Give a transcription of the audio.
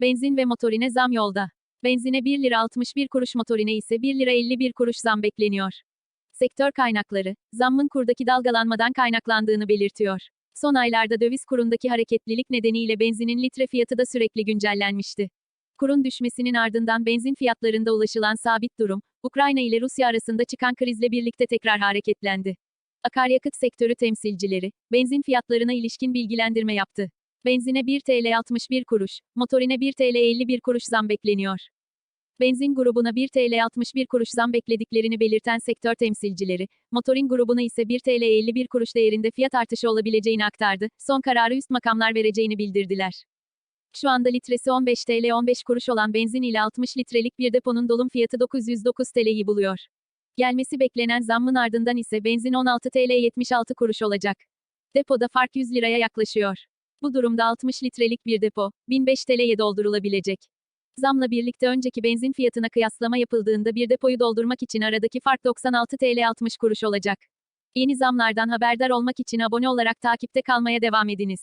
Benzin ve motorine zam yolda. Benzine 1 lira 61 kuruş motorine ise 1 lira 51 kuruş zam bekleniyor. Sektör kaynakları, zammın kurdaki dalgalanmadan kaynaklandığını belirtiyor. Son aylarda döviz kurundaki hareketlilik nedeniyle benzinin litre fiyatı da sürekli güncellenmişti. Kurun düşmesinin ardından benzin fiyatlarında ulaşılan sabit durum, Ukrayna ile Rusya arasında çıkan krizle birlikte tekrar hareketlendi. Akaryakıt sektörü temsilcileri, benzin fiyatlarına ilişkin bilgilendirme yaptı. Benzine 1 TL 61 kuruş, motorine 1 TL 51 kuruş zam bekleniyor. Benzin grubuna 1 TL 61 kuruş zam beklediklerini belirten sektör temsilcileri, motorin grubuna ise 1 TL 51 kuruş değerinde fiyat artışı olabileceğini aktardı, son kararı üst makamlar vereceğini bildirdiler. Şu anda litresi 15 TL 15 kuruş olan benzin ile 60 litrelik bir deponun dolum fiyatı 909 TL'yi buluyor. Gelmesi beklenen zammın ardından ise benzin 16 TL 76 kuruş olacak. Depoda fark 100 liraya yaklaşıyor. Bu durumda 60 litrelik bir depo, 1005 TL'ye doldurulabilecek. Zamla birlikte önceki benzin fiyatına kıyaslama yapıldığında bir depoyu doldurmak için aradaki fark 96 TL 60 kuruş olacak. Yeni zamlardan haberdar olmak için abone olarak takipte kalmaya devam ediniz.